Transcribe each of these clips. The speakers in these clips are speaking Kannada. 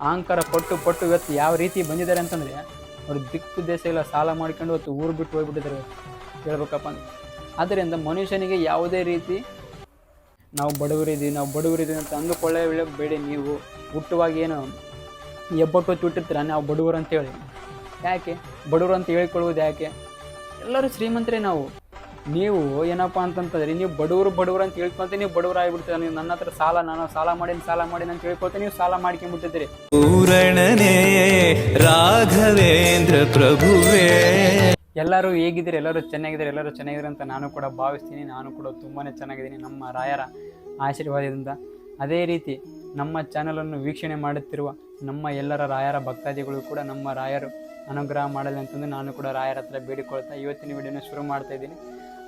ಅಹಂಕಾರ ಪಟ್ಟು ಪಟ್ಟು ಇವತ್ತು ಯಾವ ರೀತಿ ಬಂದಿದ್ದಾರೆ ಅಂತಂದರೆ, ಅವ್ರು ದಿಕ್ಕು ದೇಶ ಇಲ್ಲ ಸಾಲ ಮಾಡ್ಕೊಂಡು ಇವತ್ತು ಊರು ಬಿಟ್ಟು ಹೋಗ್ಬಿಟ್ಟಿದ್ದಾರೆ ಹೇಳ್ಬೇಕಪ್ಪ ಅಂತ ಆದ್ದರಿಂದ ಮನುಷ್ಯನಿಗೆ ಯಾವುದೇ ರೀತಿ ನಾವು ಬಡವರಿದ್ದೀವಿ ನಾವು ಬಡವರಿದ್ದೀವಿ ಅಂತ ಅಂದುಕೊಳ್ಳೇ ಬೇಡಿ ನೀವು. ಹುಟ್ಟುವಾಗ ಏನು ಎಬ್ಬಟ್ಟು ಹುಟ್ಟಿರ್ತೀರ ನಾವು ಬಡವರು ಅಂತೇಳಿ ಯಾಕೆ? ಬಡವರು ಅಂತ ಹೇಳ್ಕೊಳ್ಳುವುದು ಯಾಕೆ? ಎಲ್ಲರೂ ಶ್ರೀಮಂತರೇ ನಾವು. ನೀವು ಏನಪ್ಪ ಅಂತಂತಂದ್ರೆ ನೀವು ಬಡವರು ಬಡವರು ಅಂತ ಹೇಳ್ಕೊಳ್ತೀನಿ ನೀವು ಬಡವರು ಆಗಿಬಿಡ್ತೀರ. ನೀವು ನನ್ನ ಹತ್ರ ಸಾಲ ನಾನು ಸಾಲ ಮಾಡೀನಿ ಸಾಲ ಮಾಡೀನಿ ಅಂತ ಹೇಳ್ಕೊಳ್ತೀನಿ ನೀವು ಸಾಲ ಮಾಡ್ಕೊಂಡ್ಬಿಟ್ಟಿದ್ರಿ ಪೂರಣನೇ ರಾಘವೇಂದ್ರ ಪ್ರಭುವೇ. ಎಲ್ಲರೂ ಹೇಗಿದ್ದೀರಿ? ಎಲ್ಲರೂ ಚೆನ್ನಾಗಿದ್ದಾರೆ? ಎಲ್ಲರೂ ಚೆನ್ನಾಗಿದ್ದಾರೆ ಅಂತ ನಾನು ಕೂಡ ಭಾವಿಸ್ತೀನಿ. ನಾನು ಕೂಡ ತುಂಬಾ ಚೆನ್ನಾಗಿದ್ದೀನಿ. ನಮ್ಮ ರಾಯರ ಆಶೀರ್ವಾದದಿಂದ. ಅದೇ ರೀತಿ ನಮ್ಮ ಚಾನಲನ್ನು ವೀಕ್ಷಣೆ ಮಾಡುತ್ತಿರುವ ನಮ್ಮ ಎಲ್ಲರ ರಾಯರ ಭಕ್ತಾದಿಗಳು ಕೂಡ ನಮ್ಮ ರಾಯರು ಅನುಗ್ರಹ ಮಾಡಲಿ ಅಂತಂದು ನಾನು ಕೂಡ ರಾಯರ ಹತ್ರ ಬೇಡಿಕೊಳ್ತಾ ಇವತ್ತಿನ ವಿಡಿಯೋನ ಶುರು ಮಾಡ್ತಾ ಇದ್ದೀನಿ.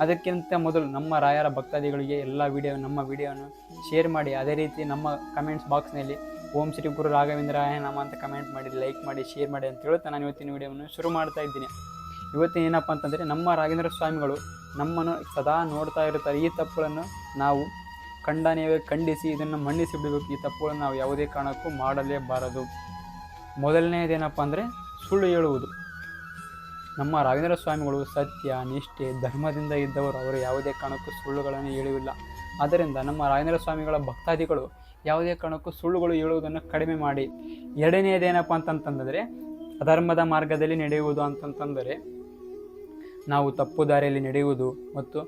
ಅದಕ್ಕಿಂತ ಮೊದಲು ನಮ್ಮ ರಾಯರ ಭಕ್ತಾದಿಗಳಿಗೆ ಎಲ್ಲ ವಿಡಿಯೋ ನಮ್ಮ ವಿಡಿಯೋವನ್ನು ಶೇರ್ ಮಾಡಿ, ಅದೇ ರೀತಿ ನಮ್ಮ ಕಮೆಂಟ್ಸ್ ಬಾಕ್ಸ್ನಲ್ಲಿ ಓಂ ಶ್ರೀ ಗುರು ರಾಘವೇಂದ್ರಾಯ ನಮ್ಮ ಅಂತ ಕಮೆಂಟ್ ಮಾಡಿ ಲೈಕ್ ಮಾಡಿ ಶೇರ್ ಮಾಡಿ ಅಂತ ಹೇಳುತ್ತಾ ನಾನು ಇವತ್ತಿನ ವಿಡಿಯೋವನ್ನು ಶುರು ಮಾಡ್ತಾ ಇದ್ದೀನಿ. ಇವತ್ತಿನ ಏನಪ್ಪ ಅಂತಂದರೆ, ನಮ್ಮ ರಾಘವೇಂದ್ರ ಸ್ವಾಮಿಗಳು ನಮ್ಮನ್ನು ಸದಾ ನೋಡ್ತಾ ಇರ್ತಾರೆ ಈ ತಪ್ಪುಗಳನ್ನು ನಾವು ಖಂಡನೀಯವೇ ಖಂಡಿಸಿ, ಇದನ್ನು ಮನ್ನಿಸಿ ಬಿಡಬೇಕು. ಈ ತಪ್ಪುಗಳನ್ನು ನಾವು ಯಾವುದೇ ಕಾರಣಕ್ಕೂ ಮಾಡಲೇಬಾರದು. ಮೊದಲನೇದೇನಪ್ಪ ಅಂದರೆ ಸುಳ್ಳು ಹೇಳುವುದು. ನಮ್ಮ ರಾಘವೇಂದ್ರ ಸ್ವಾಮಿಗಳು ಸತ್ಯ, ನಿಷ್ಠೆ, ಧರ್ಮದಿಂದ ಇದ್ದವರು, ಅವರು ಯಾವುದೇ ಕಾರಣಕ್ಕೂ ಸುಳ್ಳುಗಳನ್ನು ಹೇಳುವುದಿಲ್ಲ. ಆದ್ದರಿಂದ ನಮ್ಮ ರಾಘವೇಂದ್ರ ಸ್ವಾಮಿಗಳ ಭಕ್ತಾದಿಗಳು ಯಾವುದೇ ಕಾರಣಕ್ಕೂ ಸುಳ್ಳುಗಳು ಹೇಳುವುದನ್ನು ಕಡಿಮೆ ಮಾಡಿ. ಎರಡನೆಯದೇನಪ್ಪ ಅಂತಂತಂದರೆ, ಅಧರ್ಮದ ಮಾರ್ಗದಲ್ಲಿ ನಡೆಯುವುದು ಅಂತಂತಂದರೆ, ನಾವು ತಪ್ಪು ದಾರಿಯಲ್ಲಿ ನಡೆಯುವುದು ಮತ್ತು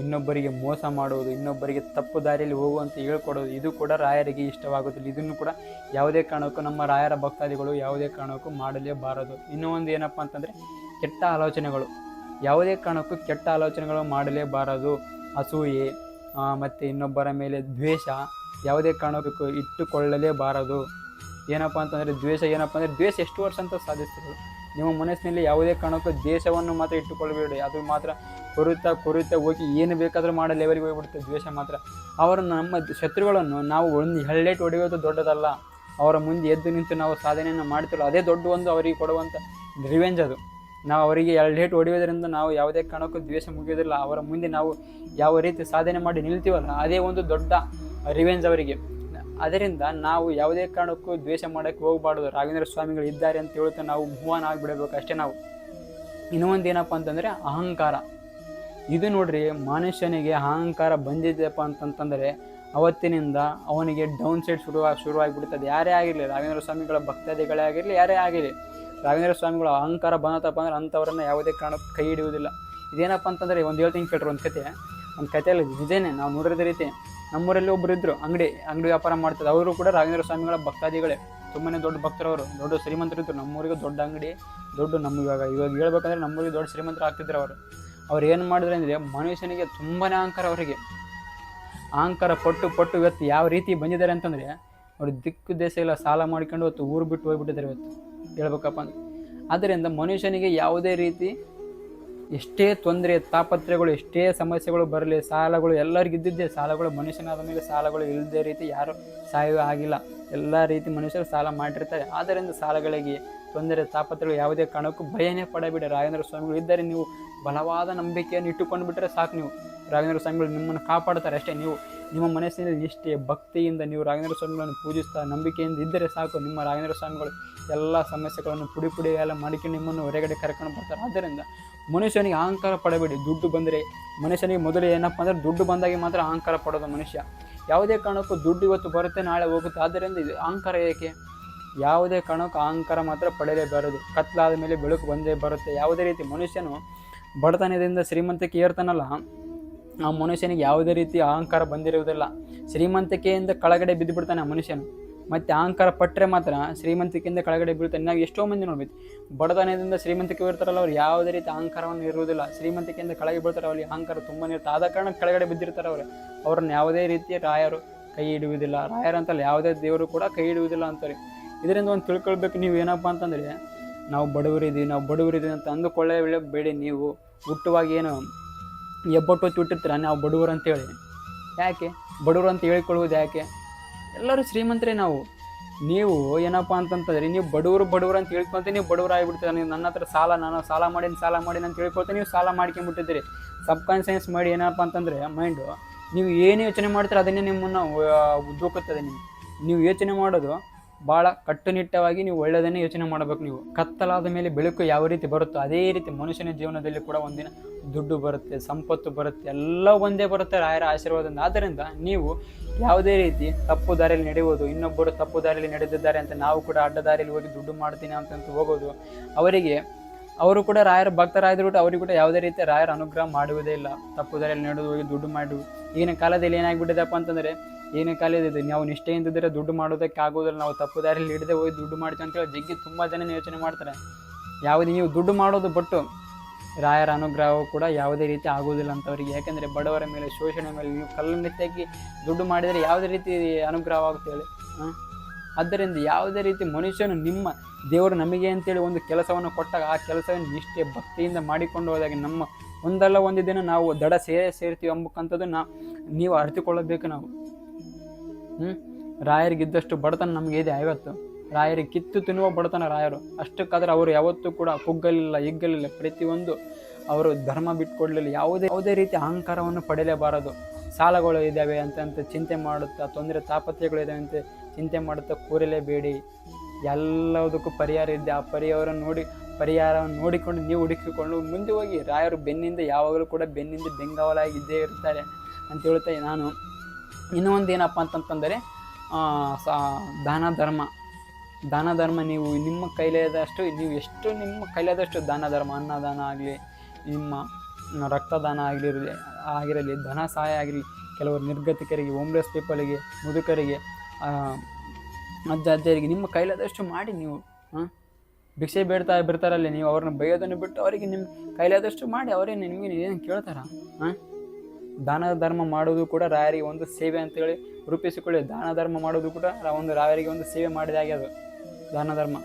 ಇನ್ನೊಬ್ಬರಿಗೆ ಮೋಸ ಮಾಡುವುದು, ಇನ್ನೊಬ್ಬರಿಗೆ ತಪ್ಪು ದಾರಿಯಲ್ಲಿ ಹೋಗುವಂತೆ ಹೇಳ್ಕೊಡೋದು, ಇದು ಕೂಡ ರಾಯರಿಗೆ ಇಷ್ಟವಾಗುತ್ತಿಲ್ಲ ಇದನ್ನು ಕೂಡ ಯಾವುದೇ ಕಾರಣಕ್ಕೂ ನಮ್ಮ ರಾಯರ ಭಕ್ತಾದಿಗಳು ಯಾವುದೇ ಕಾರಣಕ್ಕೂ ಮಾಡಲೇಬಾರದು. ಇನ್ನೂ ಒಂದು ಏನಪ್ಪ ಅಂತಂದರೆ, ಕೆಟ್ಟ ಆಲೋಚನೆಗಳು. ಯಾವುದೇ ಕಾರಣಕ್ಕೂ ಕೆಟ್ಟ ಆಲೋಚನೆಗಳು ಮಾಡಲೇಬಾರದು. ಅಸೂಯೆ ಮತ್ತು ಇನ್ನೊಬ್ಬರ ಮೇಲೆ ದ್ವೇಷ, ಯಾವುದೇ ಕಾರಣಕ್ಕೂ ಇಟ್ಟುಕೊಳ್ಳಲೇಬಾರದು. ಏನಪ್ಪ ಅಂತಂದರೆ, ದ್ವೇಷ ಏನಪ್ಪ ಅಂದರೆ, ದ್ವೇಷ ಎಷ್ಟು ವರ್ಷ ಅಂತ ಸಾಧಿಸ್ತಿದ್ರು ನಿಮ್ಮ ಮನಸ್ಸಿನಲ್ಲಿ ಯಾವುದೇ ಕಾರಣಕ್ಕೂ ದ್ವೇಷವನ್ನು ಮಾತ್ರ ಇಟ್ಟುಕೊಳ್ಳಬೇಡಿ. ಅದು ಮಾತ್ರ ಕೊರುತ್ತಾ ಕೊರಿತಾ ಹೋಗಿ ಏನು ಬೇಕಾದರೂ ಮಾಡೋ ಲೆವೆಲ್ಗೆ ಹೋಗಿಬಿಡ್ತೇವೆ ದ್ವೇಷ ಮಾತ್ರ. ಅವರು ನಮ್ಮ ಶತ್ರುಗಳನ್ನು ನಾವು ಒಂದು ಹೆಳ್ಳೆಟ್ ಹೊಡೆಯೋದು ದೊಡ್ಡದಲ್ಲ. ಅವರ ಮುಂದೆ ಎದ್ದು ನಿಂತು ನಾವು ಸಾಧನೆಯನ್ನು ಮಾಡ್ತಿಲ್ಲ ಅದೇ ದೊಡ್ಡ ಒಂದು ಅವರಿಗೆ ಕೊಡುವಂಥ ರಿವೆಂಜ್ ಅದು. ನಾವು ಅವರಿಗೆ ಎರಡು ಹೇಟ್ ಹೊಡೆಯೋದ್ರಿಂದ ನಾವು ಯಾವುದೇ ಕಾರಣಕ್ಕೂ ದ್ವೇಷ ಮುಗಿಯೋದಿಲ್ಲ. ಅವರ ಮುಂದೆ ನಾವು ಯಾವ ರೀತಿ ಸಾಧನೆ ಮಾಡಿ ನಿಲ್ತೀವಲ್ಲ, ಅದೇ ಒಂದು ದೊಡ್ಡ ರಿವೆಂಜ್ ಅವರಿಗೆ. ಅದರಿಂದ ನಾವು ಯಾವುದೇ ಕಾರಣಕ್ಕೂ ದ್ವೇಷ ಮಾಡೋಕ್ಕೆ ಹೋಗಬಾರ್ದು. ರಾಘವೇಂದ್ರ ಸ್ವಾಮಿಗಳು ಇದ್ದಾರೆ ಅಂತ ಹೇಳ್ತಾ ನಾವು ಮೂವನ್ ಆಗಿಬಿಡಬೇಕು ಅಷ್ಟೇ ನಾವು. ಇನ್ನೊಂದು ಏನಪ್ಪ ಅಂತಂದರೆ ಅಹಂಕಾರ. ಇದು ನೋಡ್ರಿ ಮನುಷ್ಯನಿಗೆ ಅಹಂಕಾರ ಬಂದಿದ್ದಪ್ಪ ಅಂತಂತಂದರೆ ಅವತ್ತಿನಿಂದ ಅವನಿಗೆ ಡೌನ್ ಸೈಡ್ ಶುರು ಶುರುವಾಗಿಬಿಡ್ತದೆ. ಯಾರೇ ಆಗಿರಲಿ, ರಾಘವೇಂದ್ರ ಸ್ವಾಮಿಗಳ ಭಕ್ತಾದಿಗಳೇ ಆಗಿರಲಿ, ಯಾರೇ ಆಗಿರಲಿ, ರಾಘವೇಂದ್ರ ಸ್ವಾಮಿಗಳ ಅಹಂಕಾರ ಬಂದತಪ್ಪ ಅಂದ್ರೆ ಅಂಥವ್ರನ್ನ ಯಾವುದೇ ಕಾರಣಕ್ಕೆ ಕೈ ಹಿಡಿಯುವುದಿಲ್ಲ. ಇದೇನಪ್ಪ ಅಂತಂದರೆ ಒಂದು ಹೇಳ್ತೀನಿ ಕೇಳ್ರಿ ಒಂದು ಕತೆ. ಒಂದು ಕಥೆಯಲ್ಲಿ ನಿಜನೇ ನಾವು ನೋಡಿದ ರೀತಿ ನಮ್ಮೂರಲ್ಲಿ ಒಬ್ಬರು ಇದ್ದರು ಅಂಗಡಿ ಅಂಗಡಿ ವ್ಯಾಪಾರ ಮಾಡ್ತಾರೆ ಅವರು ಕೂಡ ರಾಘವೇಂದ್ರ ಸ್ವಾಮಿಗಳ ಭಕ್ತಾದಿಗಳೇ. ತುಂಬಾ ದೊಡ್ಡ ಭಕ್ತರವರು ದೊಡ್ಡ ಶ್ರೀಮಂತರಿದ್ದರು ನಮ್ಮೂರಿಗೆ ದೊಡ್ಡ ಅಂಗಡಿ, ದೊಡ್ಡ ನಮ್ಮ ಇವಾಗ ಇವಾಗ ಹೇಳ್ಬೇಕಂದ್ರೆ ನಮ್ಮೂರಿಗೆ ದೊಡ್ಡ ಶ್ರೀಮಂತರು ಆಗ್ತಿದ್ರು ಅವರು. ಅವ್ರು ಏನು ಮಾಡಿದ್ರು ಅಂದರೆ ಮನುಷ್ಯನಿಗೆ ತುಂಬಾ ಅಹಂಕಾರ ಅವರಿಗೆ. ಅಹಂಕಾರ ಪಟ್ಟು ಪಟ್ಟು ಇವತ್ತು ಯಾವ ರೀತಿ ಬಂದಿದ್ದಾರೆ ಅಂತಂದರೆ, ಅವರು ದಿಕ್ಕು ದೇಶ ಇಲ್ಲ ಸಾಲ ಮಾಡ್ಕೊಂಡು ಇವತ್ತು ಊರು ಬಿಟ್ಟು ಹೋಗ್ಬಿಟ್ಟಿದ್ದಾರೆ ಇವತ್ತು. ಹೇಳ್ಬೇಕಪ್ಪ ಅಂದ್ರೆ. ಆದ್ದರಿಂದ ಮನುಷ್ಯನಿಗೆ ಯಾವುದೇ ರೀತಿ ಎಷ್ಟೇ ತೊಂದರೆ ತಾಪತ್ರೆಗಳು ಎಷ್ಟೇ ಸಮಸ್ಯೆಗಳು ಬರಲಿ, ಸಾಲಗಳು ಎಲ್ಲರಿಗೂ ಇದ್ದಿದ್ದೇ ಸಾಲಗಳು, ಮನುಷ್ಯನಾದ ಮೇಲೆ ಸಾಲಗಳು ಇಲ್ಲದೇ ರೀತಿ ಯಾರು ಸಾಯುವ ಆಗಿಲ್ಲ ಎಲ್ಲ ರೀತಿ ಮನುಷ್ಯರು ಸಾಲ ಮಾಡಿರ್ತಾರೆ. ಆದ್ದರಿಂದ ಸಾಲಗಳಿಗೆ ತೊಂದರೆ ತಾಪತ್ರೆಗಳು ಯಾವುದೇ ಕಾರಣಕ್ಕೂ ಭಯನೇ ಪಡಬೇಡಿ. ರಾಘವೇಂದ್ರ ಸ್ವಾಮಿಗಳು ಇದ್ದರೆ ನೀವು ಬಲವಾದ ನಂಬಿಕೆಯನ್ನು ಇಟ್ಟುಕೊಂಡು ಬಿಟ್ಟರೆ ಸಾಕು ನೀವು. ರಾಘವೇಂದ್ರ ಸ್ವಾಮಿಗಳು ನಿಮ್ಮನ್ನು ಕಾಪಾಡ್ತಾರೆ. ಅಷ್ಟೇ ನೀವು ನಿಮ್ಮ ಮನಸ್ಸಿನಲ್ಲಿ ನಿಷ್ಠೆ, ಭಕ್ತಿಯಿಂದ ನೀವು ರಾಘವೇಂದ್ರ ಸ್ವಾಮಿಗಳನ್ನು ಪೂಜಿಸ್ತಾ ನಂಬಿಕೆಯಿಂದ ಇದ್ದರೆ ಸಾಕು. ನಿಮ್ಮ ರಾಘವೇಂದ್ರ ಸ್ವಾಮಿಗಳು ಎಲ್ಲ ಸಮಸ್ಯೆಗಳನ್ನು ಪುಡಿ ಪುಡಿ ಎಲ್ಲ ಮಾಡಿಕೊಂಡು ನಿಮ್ಮನ್ನು ಹೊರಗಡೆ ಕರ್ಕೊಂಡು ಬರ್ತಾರೆ. ಆದ್ದರಿಂದ ಮನುಷ್ಯನಿಗೆ ಅಹಂಕಾರ ಪಡಬೇಡಿ. ದುಡ್ಡು ಬಂದರೆ ಮನುಷ್ಯನಿಗೆ ಮೊದಲು ಏನಪ್ಪ ಅಂದರೆ ದುಡ್ಡು ಬಂದಾಗ ಮಾತ್ರ ಅಹಂಕಾರ ಪಡೋದು ಮನುಷ್ಯ. ಯಾವುದೇ ಕಾರಣಕ್ಕೂ ದುಡ್ಡು ಇವತ್ತು ಬರುತ್ತೆ, ನಾಳೆ ಹೋಗುತ್ತೆ. ಆದ್ದರಿಂದ ಇದು ಅಹಂಕಾರ ಏಕೆ? ಯಾವುದೇ ಕಾರಣಕ್ಕೂ ಅಹಂಕಾರ ಮಾತ್ರ ಪಡೆಯಲೇಬಾರದು ಕತ್ಲಾದ ಮೇಲೆ ಬೆಳಕು ಬಂದೇ ಬರುತ್ತೆ. ಯಾವುದೇ ರೀತಿ ಮನುಷ್ಯನು ಬಡತನದಿಂದ ಶ್ರೀಮಂತಕ್ಕೆ ಏರ್ತಾನಲ್ಲ ಆ ಮನುಷ್ಯನಿಗೆ ಯಾವುದೇ ರೀತಿ ಅಹಂಕಾರ ಬಂದಿರುವುದಿಲ್ಲ. ಶ್ರೀಮಂತಿಕೆಯಿಂದ ಕೆಳಗಡೆ ಬಿದ್ದು ಬಿಡ್ತಾನೆ ಆ ಮನುಷ್ಯನು. ಮತ್ತು ಅಹಂಕಾರ ಪಟ್ಟರೆ ಮಾತ್ರ ಶ್ರೀಮಂತಿಕೆಯಿಂದ ಕೆಳಗಡೆ ಬೀಳ್ತಾನೆ. ನಾವು ಎಷ್ಟೋ ಮಂದಿ ನೋಡ್ಬೇಕು. ಬಡತನದಿಂದ ಶ್ರೀಮಂತಿಕೆ ಇರ್ತಾರಲ್ಲ, ಅವ್ರು ಯಾವುದೇ ರೀತಿ ಅಹಂಕಾರವನ್ನು ಇರುವುದಿಲ್ಲ. ಶ್ರೀಮಂತಿಕೆಯಿಂದ ಕೆಳಗೆ ಬೀಳ್ತಾರೆ, ಅವ್ರಿಗೆ ಅಹಂಕಾರ ತುಂಬಾ ಇರುತ್ತೆ. ಆದ ಕಾರಣ ಕೆಳಗಡೆ ಬಿದ್ದಿರ್ತಾರೆ ಅವರು. ಅವ್ರನ್ನ ಯಾವುದೇ ರೀತಿಯ ರಾಯರು ಕೈ ಹಿಡಿಯುವುದಿಲ್ಲ. ರಾಯರಂತಲ್ಲ ಯಾವುದೇ ದೇವರು ಕೂಡ ಕೈ ಹಿಡಿಯುವುದಿಲ್ಲ ಅಂತಾರೆ. ಇದರಿಂದ ಒಂದು ತಿಳ್ಕೊಳ್ಬೇಕು ನೀವು ಏನಪ್ಪ ಅಂತಂದರೆ, ನಾವು ಬಡವರಿದ್ದೀವಿ ನಾವು ಬಡವರಿದ್ದೀವಿ ಅಂತ ಅಂದುಕೊಳ್ಳೇ ಬೇಡಿ. ನೀವು ಹುಟ್ಟುವಾಗ ಏನು ಎಬ್ಬಟ್ಟು ಹೊತ್ತು ಬಿಟ್ಟಿರ್ತೀರ ನಾವು ಬಡವರು ಅಂತೇಳಿ ಯಾಕೆ? ಬಡವರು ಅಂತ ಹೇಳಿಕೊಳ್ಳುವುದು ಯಾಕೆ? ಎಲ್ಲರೂ ಶ್ರೀಮಂತರೇ ನಾವು. ನೀವು ಏನಪ್ಪ ಅಂತಂತಂದ್ರೆ, ನೀವು ಬಡವರು ಬಡವರು ಅಂತ ಹೇಳ್ಕೊಂತ ನೀವು ಬಡವರು ಆಗಿಬಿಡ್ತೀರ. ನೀವು ನನ್ನ ಹತ್ರ ಸಾಲ, ನಾನು ಸಾಲ ಮಾಡೀನಿ ಸಾಲ ಮಾಡೀನಿ ಅಂತ ಹೇಳ್ಕೊಳ್ತಾ ನೀವು ಸಾಲ ಮಾಡ್ಕೊಂಬಿಟ್ಟಿದ್ದೀರಿ. ಸಬ್ ಕಾನ್ಸಿಯನ್ಸ್ ಮಾಡಿ ಏನಪ್ಪ ಅಂತಂದರೆ, ಮೈಂಡು, ನೀವು ಏನು ಯೋಚನೆ ಮಾಡ್ತೀರ ಅದನ್ನೇ ನಿಮ್ಮನ್ನು ಉದ್ದೋಕುತ್ತದೆ ನಿಮ್ಗೆ. ನೀವು ಯೋಚನೆ ಮಾಡೋದು ಭಾಳ ಕಟ್ಟುನಿಟ್ಟವಾಗಿ ನೀವು ಒಳ್ಳೆಯದನ್ನೇ ಯೋಚನೆ ಮಾಡಬೇಕು ನೀವು. ಕತ್ತಲಾದ ಮೇಲೆ ಬೆಳಕು ಯಾವ ರೀತಿ ಬರುತ್ತೋ ಅದೇ ರೀತಿ ಮನುಷ್ಯನ ಜೀವನದಲ್ಲಿ ಕೂಡ ಒಂದಿನ ದುಡ್ಡು ಬರುತ್ತೆ, ಸಂಪತ್ತು ಬರುತ್ತೆ, ಎಲ್ಲ ಒಂದೇ ಬರುತ್ತೆ ರಾಯರ ಆಶೀರ್ವಾದದಿಂದ. ಆದ್ದರಿಂದ ನೀವು ಯಾವುದೇ ರೀತಿ ತಪ್ಪು ದಾರಿಯಲ್ಲಿ ನಡೆಯುವುದು, ಇನ್ನೊಬ್ಬರು ತಪ್ಪು ದಾರಿಯಲ್ಲಿ ನಡೆದಿದ್ದಾರೆ ಅಂತ ನಾವು ಕೂಡ ಅಡ್ಡ ದಾರಿಯಲ್ಲಿ ಹೋಗಿ ದುಡ್ಡು ಮಾಡ್ತೀನಿ ಅಂತಂತ ಹೋಗೋದು, ಅವರಿಗೆ, ಅವರು ಕೂಡ ರಾಯರ ಭಕ್ತರಾದ್ರು ಕೂಡ ಅವರಿಗೆ ಕೂಡ ಯಾವುದೇ ರೀತಿ ರಾಯರ ಅನುಗ್ರಹ ಮಾಡುವುದೇ ಇಲ್ಲ. ತಪ್ಪು ದಾರಿಯಲ್ಲಿ ನಡೆದು ಹೋಗಿ ದುಡ್ಡು ಮಾಡು. ಈಗಿನ ಕಾಲದಲ್ಲಿ ಏನಾಗಿಬಿಟ್ಟಿದೆಪ್ಪ ಅಂತಂದರೆ ಈಗಿನ ಕಾಲದಲ್ಲಿ ನಾವು ನಿಷ್ಠೆಯಿಂದ ಇದ್ದರೆ ದುಡ್ಡು ಮಾಡೋದಕ್ಕೆ ಆಗೋದಿಲ್ಲ. ನಾವು ತಪ್ಪು ದಾರಿಯಲ್ಲಿ ಹಿಡಿದೆ ಹೋಗಿ ದುಡ್ಡು ಮಾಡ್ತೀವಿ ಅಂತೇಳಿ ಜಗ್ಗಿ ತುಂಬ ಜನ ಯೋಚನೆ ಮಾಡ್ತಾರೆ. ಯಾವುದೇ ನೀವು ದುಡ್ಡು ಮಾಡೋದು ಬಟ್ಟು ರಾಯರ ಅನುಗ್ರಹವು ಕೂಡ ಯಾವುದೇ ರೀತಿ ಆಗುವುದಿಲ್ಲ ಅಂತವ್ರಿಗೆ ಯಾಕೆಂದರೆ ಬಡವರ ಮೇಲೆ, ಶೋಷಣೆ ಮೇಲೆ ನೀವು ಕಲ್ಲನ್ನೆತ್ತಾಗಿ ದುಡ್ಡು ಮಾಡಿದರೆ ಯಾವುದೇ ರೀತಿ ಅನುಗ್ರಹವಾಗುತ್ತೆ ಹೇಳಿ. ಹಾಂ ಆದ್ದರಿಂದ ಯಾವುದೇ ರೀತಿ ಮನುಷ್ಯನು ನಿಮ್ಮ ದೇವರು ನಮಗೆ ಅಂತೇಳಿ ಒಂದು ಕೆಲಸವನ್ನು ಕೊಟ್ಟಾಗ ಆ ಕೆಲಸವನ್ನು ನಿಷ್ಠೆ ಭಕ್ತಿಯಿಂದ ಮಾಡಿಕೊಂಡು ಹೋದಾಗ ನಮ್ಮ ಒಂದಲ್ಲ ಒಂದು ದಿನ ನಾವು ದಡ ಸೇರೇ ಸೇರ್ತೀವಿ ಎಂಬಕ್ಕಂಥದ್ದು ನಾ ನೀವು ಅರಿತುಕೊಳ್ಳಬೇಕು ನಾವು. ಹ್ಞೂ ರಾಯರಿಗಿದ್ದಷ್ಟು ಬಡತನ ನಮಗೆ ಇದೆ ಐವತ್ತು. ರಾಯರಿಗೆ ಕಿತ್ತು ತಿನ್ನುವ ಬಡತನ ರಾಯರು. ಅಷ್ಟಕ್ಕಾದ್ರೆ ಅವರು ಯಾವತ್ತೂ ಕೂಡ ಕುಗ್ಗಲಿಲ್ಲ ಹಿಗ್ಗಲಿಲ್ಲ. ಪ್ರತಿಯೊಂದು ಅವರು ಧರ್ಮ ಬಿಟ್ಕೊಡ್ಲಿಲ್ಲ. ಯಾವುದೇ ಯಾವುದೇ ರೀತಿ ಅಹಂಕಾರವನ್ನು ಪಡೆಯಲೇಬಾರದು ಸಾಲಗಳು ಇದ್ದಾವೆ ಅಂತ ಅಂತ ಚಿಂತೆ ಮಾಡುತ್ತಾ, ತೊಂದರೆ ತಾಪತ್ಯಗಳು ಇದ್ದಾವೆ ಅಂತ ಚಿಂತೆ ಮಾಡುತ್ತಾ ಕೂರಲೇಬೇಡಿ. ಎಲ್ಲದಕ್ಕೂ ಪರಿಹಾರ ಇದೆ. ಆ ಪರಿಹಾರ ನೋಡಿ, ಪರಿಹಾರವನ್ನು ನೋಡಿಕೊಂಡು ನೀವು ಹುಡುಕಿಕೊಂಡು ಮುಂದೆ ಹೋಗಿ ರಾಯರು ಬೆನ್ನಿಂದ ಯಾವಾಗಲೂ ಕೂಡ ಬೆನ್ನಿಂದ ಬೆಂಗಾವಲಾಗಿದ್ದೇ ಇರ್ತಾರೆ ಅಂತ ಹೇಳ್ತಾ ನಾನು. ಇನ್ನೂ ಒಂದು ಏನಪ್ಪ ಅಂತಂತಂದರೆ ಸ, ದಾನ ಧರ್ಮ. ದಾನ ಧರ್ಮ ನೀವು ನಿಮ್ಮ ಕೈಲಾದಷ್ಟು, ನೀವು ಎಷ್ಟು ನಿಮ್ಮ ಕೈಲಾದಷ್ಟು ದಾನ ಧರ್ಮ, ಅನ್ನದಾನ ಆಗಲಿ, ನಿಮ್ಮ ರಕ್ತದಾನ ಆಗಿರಲಿ ಆಗಿರಲಿ, ಧನ ಸಹಾಯ ಆಗಿರಲಿ, ಕೆಲವರು ನಿರ್ಗತಿಕರಿಗೆ ಹೋಮ್ಲೆಸ್ ಪೀಪಲಿಗೆ ಮುದುಕರಿಗೆ ಅಜ್ಜ ಅಜ್ಜರಿಗೆ ನಿಮ್ಮ ಕೈಲಾದಷ್ಟು ಮಾಡಿ ನೀವು ಭಿಕ್ಷೆ ಬೇಡ್ತಾ ಬಿಡ್ತಾರಲ್ಲಿ ನೀವು ಅವ್ರನ್ನ ಬೈಯೋದನ್ನು ಬಿಟ್ಟು ಅವರಿಗೆ ನಿಮ್ಮ ಕೈಲಾದಷ್ಟು ಮಾಡಿ ಅವರೇನು ನಿಮಗೆ ಏನು ಕೇಳ್ತಾರ ಹಾಂ ದಾನ ಧರ್ಮ ಮಾಡೋದು ಕೂಡ ರಾಯರಿಗೆ ಒಂದು ಸೇವೆ ಅಂತೇಳಿ ರೂಪಿಸಿಕೊಳ್ಳಿ. ದಾನ ಧರ್ಮ ಮಾಡೋದು ಕೂಡ ಒಂದು ರಾಯರಿಗೆ ಒಂದು ಸೇವೆ ಮಾಡಿದ ಹಾಗೆ ಅದು. ದಾನ ಧರ್ಮ.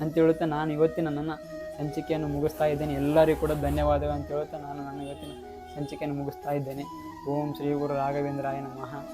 ಅಂತ ಹೇಳುತ್ತಾ ನಾನು ಇವತ್ತಿನ ನನ್ನ ಸಂಚಿಕೆಯನ್ನು ಮುಗಿಸ್ತಾ ಇದ್ದೇನೆ. ಎಲ್ಲರಿಗೂ ಕೂಡ ಧನ್ಯವಾದಗಳು ಅಂತ ಹೇಳುತ್ತಾ ನಾನು ನನ್ನ ಇವತ್ತಿನ ಸಂಚಿಕೆಯನ್ನು ಮುಗಿಸ್ತಾ ಇದ್ದೇನೆ. ಓಂ ಶ್ರೀ ಗುರು ರಾಘವೇಂದ್ರಾಯ ನಮಃ.